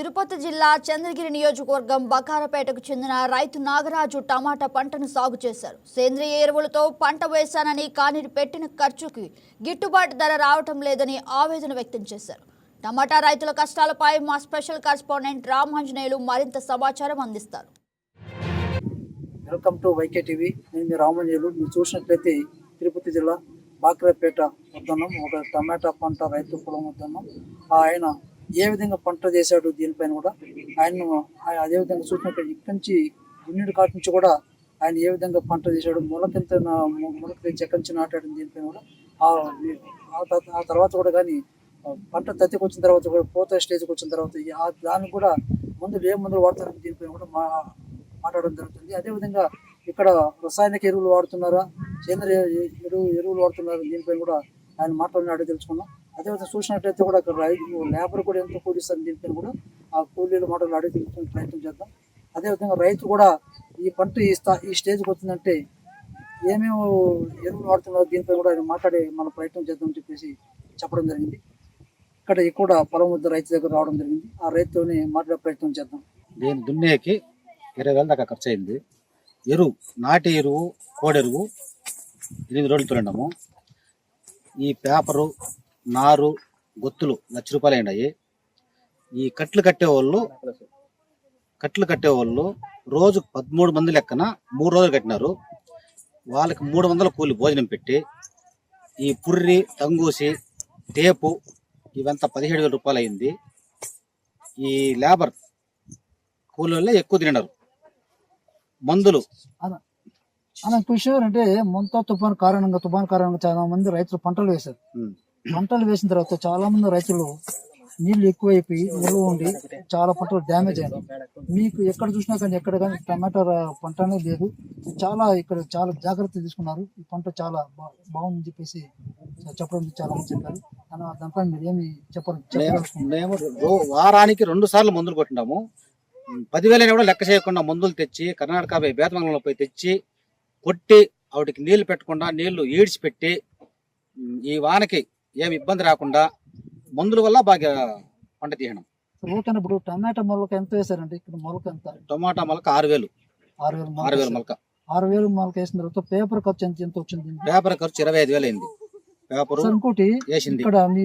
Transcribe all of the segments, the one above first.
తిరుపతి జిల్లా చంద్రగిరి నియోజకవర్గం బకారపేటకు చెందిన రైతు నాగరాజు టమాటా పంటను సాగు చేశారు. సేంద్రియ ఎరువులతో పంట వేశానని కానీ పెట్టిన ఖర్చుకి గిట్టుబాటు ధర రావటం లేదని ఆవేదన వ్యక్తం చేశారు. టమాటా రైతుల కష్టాలపై మా స్పెషల్ కరెస్పాండెంట్ రామాంజనేయులు మరింత సమాచారం అందిస్తారు. Welcome to YK TV. నేను మీ మీరు చూసినట్లయితే తిరుపతి జిల్లా బాక్రేపేట వద్దన్నాం. ఒక టమాటా పంట రైతు పొలం వద్దన్నాం. ఆయన ఏ విధంగా పంట చేశాడు దీనిపైన కూడా ఆయన ఆయన అదే విధంగా చూసినట్టు ఇక్కడి నుంచి యూనిట్ కాటి నుంచి కూడా ఆయన ఏ విధంగా పంట చేశాడు మొలకెంత మొలక ఎక్కడి నుంచి నాటాడు దీనిపైన కూడా ఆ- తర్వాత కూడా కానీ పంట తత్తికి వచ్చిన తర్వాత కూడా పోత స్టేజ్కి వచ్చిన తర్వాత ఆ దానికి కూడా మందులు ఏ మందులు వాడతారు దీనిపైన కూడా మా మాట్లాడడం జరుగుతుంది. అదేవిధంగా ఇక్కడ రసాయనిక ఎరువులు వాడుతున్నారా సేంద్రియ ఎరువు ఎరువులు వాడుతున్నారా దీనిపైన కూడా ఆయన మాట్లాడిన అడిగి తెలుసుకున్నాం. అదేవిధంగా చూసినట్లయితే కూడా అక్కడ రైతు లేబర్ కూడా ఎంత కూలిస్తారు దీనిపైన కూడా. ఆ కూలీల మాటలు అడిగి తెలుసుకునే ప్రయత్నం చేద్దాం. అదేవిధంగా రైతు కూడా ఈ పంట ఈ స్థా ఈ స్టేజ్కి వచ్చిందంటే ఏమేమి ఎరువులు వాడుతున్నారో దీనిపై కూడా ఆయన మాట్లాడే మన ప్రయత్నం చేద్దామని చెప్పేసి చెప్పడం జరిగింది. ఇక్కడ కూడా పొలం వద్ద రైతు దగ్గర రావడం జరిగింది. ఆ రైతుతోనే మాట్లాడే ప్రయత్నం చేద్దాం. నేను దున్నేకి ఇరవై వేల దాకా ఖర్చు అయింది. ఎరువు నాటి ఎరువు కోడెరువు ఎనిమిది రోజులు తినడము ఈ పేపరు నారు గొత్తులు లక్ష రూపాయలు అయినాయి ఈ కట్లు కట్టేవాళ్ళు కట్లు కట్టేవాళ్ళు రోజు పదమూడు మంది లెక్కన మూడు రోజులు కట్టినారు. వాళ్ళకి మూడు వందల కూలి భోజనం పెట్టి ఈ పుర్రి తంగూసి టేపు ఇవంతా పదిహేడు వేల రూపాయలు అయింది ఈ లేబర్ కూలీలే ఎక్కువ తిన్నారు. మందులు. అలా అంటే మొంతా తుఫాన్ కారణంగా తుఫాన్ కారణంగా చాలా మంది రైతులు పంటలు వేశారు. పంటలు వేసిన తర్వాత చాలా మంది రైతులు నీళ్ళు ఎక్కువైపోయి నిల్వ ఉండి చాలా పంటలు డ్యామేజ్ అయ్యాయి. మీకు ఎక్కడ చూసినా కానీ ఎక్కడ కానీ టమాటా పంట అనేది లేదు. చాలా ఇక్కడ చాలా జాగ్రత్త తీసుకున్నారు. ఈ పంట చాలా బా- బాగుందని చెప్పేసి చెప్పడం చాలా మంది చెప్పారు. అన్న దానిపైన మీరు ఏమి చెప్పరు మేము వారానికి రెండు సార్లు మందులు కొట్టినాము. ఉమ్, పదివేలైనా కూడా లెక్క చేయకుండా మందులు తెచ్చి కర్ణాటక పోయి బేతమంగళంలో పోయి తెచ్చి కొట్టి వాటికి నీళ్ళు పెట్టకుండా నీళ్ళు ఈడ్చిపెట్టి ఈ వానకి ఏమి ఇబ్బంది రాకుండా మందుల వల్ల బాగా పంట తీయడం. ఓకే ఇప్పుడు టమాటా మొలక ఎంత వేశారండి ఇక్కడ మొలక ఎంత? టమాటా మొలక ఆరు వేలు. ఆరు వేలు మొలక ఆరు వేలు. మొలక. ఆరు వేలు మొలక వేసిన తర్వాత పేపర్ ఖర్చు ఎంత ఎంత వచ్చింది? పేపర్ ఖర్చు ఇరవై ఐదు వేలు అయింది. పేపరు ఇంకోటి వేసింది. ఇక్కడ మీ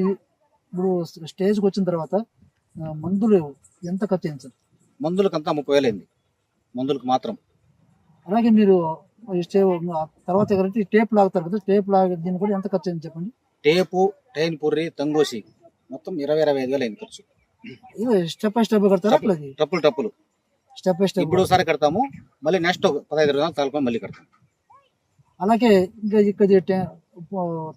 ఇప్పుడు స్టేజ్కి వచ్చిన తర్వాత మందులు ఎంత ఖర్చు అయింది సార్? మందులకంతా ముప్పై వేలు అయింది. మందులకు మాత్రం. అలాగే మీరు తర్వాత టేప్ లాగుతారు కదా టేప్ లాగే దీన్ని కూడా ఎంత ఖర్చు అయింది చెప్పండి? టేపు టైన్ పుర్రి తంగోసి. మొత్తం ఇరవై ఇరవై ఐదు వేలు అయింది ఖర్చు. స్టెప్ బై స్టెప్ కడతారా టప్పులు టప్పులు. స్టెప్ బై స్టెప్ ఇప్పుడు ఒకసారి కడతాము. మళ్ళీ నెక్స్ట్ పదహైదు రోజులు తాలుకొని మళ్ళీ కడతాం. అలాగే ఇంకా ఇక్కడ టే-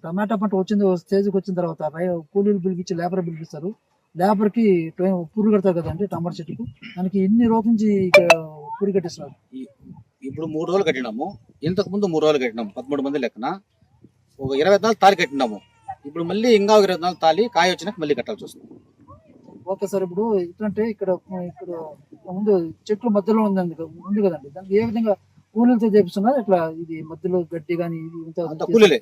టమాటా పంట వచ్చింది స్టేజ్కి వచ్చిన తర్వాత రై- కూలీలు పిలిపించి లేబర్ పిలిపిస్తారు. లేబర్కి పురుగు కడతారు కదండి టమాటా చెట్టుకు. దానికి ఎన్ని రోజుల నుంచి ఇక పురుగు కట్టిస్తున్నారు ఈ- ఇప్పుడు మూడు రోజులు కట్టినాము. ఇంతకు ముందు మూడు రోజులు కట్టినాము పదమూడు మంది లెక్కన. ఒక ఇరవై నాలుగు తాలి కట్టినాము. ఇప్పుడు మళ్ళీ ఇంకా ఒక ఇరవై నాలుగు తాలి కాయ వచ్చినాక మళ్ళీ కట్టాల్సి వస్తుంది. ఓకే సార్ ఇప్పుడు ఎట్లంటే ఇక్కడ ఇక్కడ ముందు చెట్లు మధ్యలో ఉందండి ఉంది కదండి. దానికి ఏ విధంగా కూలీలతో చేపిస్తున్నారు? ఇట్లా ఇది మధ్యలో గడ్డి కానీ అంత కూలీలే.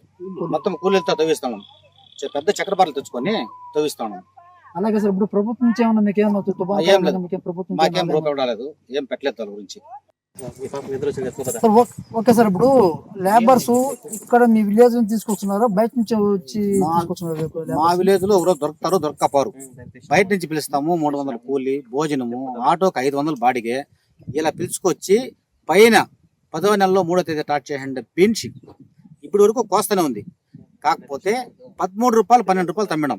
మొత్తం కూలీలతో తవ్విస్తాము పెద్ద చక్రపారలు తెచ్చుకొని తవ్విస్తాము అలాగే సార్ ఇప్పుడు ప్రభుత్వం నుంచి ఏమన్నా మీకు ఏమన్నా ప్రభుత్వం మాకేం రాలేదు. ఏం పెట్టలేదు దాని గురించి. సార్ ఓకే సార్ ఇప్పుడు లేబర్స్ ఇక్కడ మీ విలేజ్ నుంచి తీసుకొస్తున్నారా? బయట నుంచి వచ్చి మా- తీసుకొస్తున్నారు మా విలేజ్లో ఒకరోజు దొరుకుతారు దొరక్కపోరు. బయట నుంచి పిలుస్తాము మూడు వందల కూలి భోజనము ఆటోకి ఐదు వందలు బాడిగే. ఇలా పిలుచుకొచ్చి పైన పదవ నెలలో మూడో తేదీ స్టార్ట్ చేయండి బీన్స్ ఇప్పుడు వరకు కోస్తూనే ఉంది. కాకపోతే పదమూడు రూపాయలు పన్నెండు రూపాయలు తమ్మినాం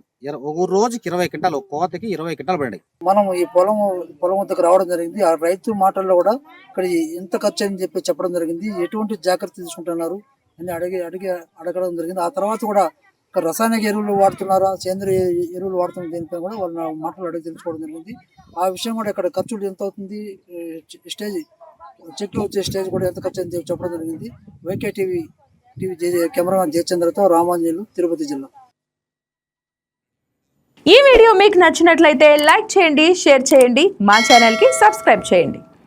ఒక రోజుకి ఇరవై క్వింటాలు కోతకి ఇరవై క్వింటాలు పడినాయి మనం ఈ పొలం పొలం వద్దకు రావడం జరిగింది. ఆ రైతు మాటల్లో కూడా ఇక్కడ ఎంత ఖర్చు అని చెప్పి చెప్పడం జరిగింది. ఎటువంటి జాగ్రత్త తీసుకుంటున్నారు అని అడిగి అడిగి అడగడం జరిగింది. ఆ తర్వాత కూడా ఇక్కడ రసాయనిక ఎరువులు వాడుతున్నారా సేంద్రియ ఎరువులు వాడుతున్న దీనిపై కూడా వాళ్ళ మాటలు అడిగి తెలుసుకోవడం జరిగింది. ఆ విషయం కూడా ఇక్కడ ఖర్చులు ఎంత అవుతుంది స్టేజ్ చెట్లు వచ్చే స్టేజ్ కూడా ఎంత ఖర్చు అని చెప్పి చెప్పడం జరిగింది. వైకే టీవీ టీవీ కెమెరామెన్ జయచంద్రతో తిరుపతి జిల్లా. ఈ వీడియో మీకు నచ్చినట్లయితే లైక్ చేయండి షేర్ చేయండి మా ఛానల్కి సబ్స్క్రైబ్ చేయండి.